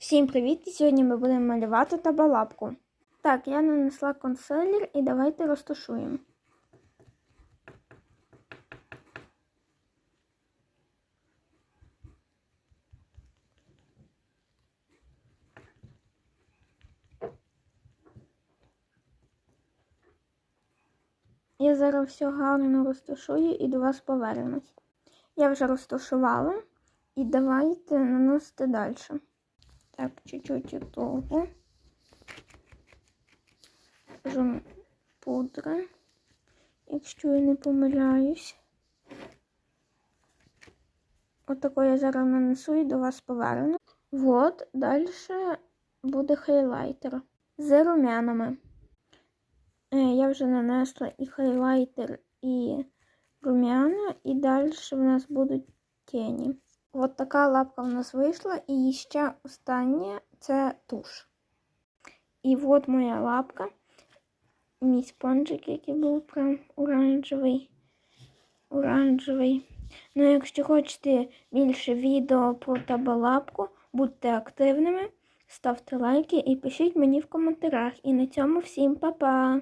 Всім привіт! І Сьогодні ми будемо малювати табалапку. Так, я нанесла консилер і давайте розташуємо. Я зараз все гарно розташую і до вас повернусь. Я вже розташувала і давайте наносити далі. Так, чуть-чуть того. Жом пудри, якщо я не помиляюсь. Отако я зараз нанесу і до вас поверну. Вот, далі буде хайлайтер з румянами. Е, Я вже нанесла і хайлайтер, і румяна, і далі в нас будуть тіні. От така лапка в нас вийшла. І ще останнє це туш. І от моя лапка. Мій спонжик, який був прям оранжевий. Оранжевий. Ну, якщо хочете більше відео про табалапку, будьте активними, ставте лайки і пишіть мені в коментарях. І на цьому всім па-па!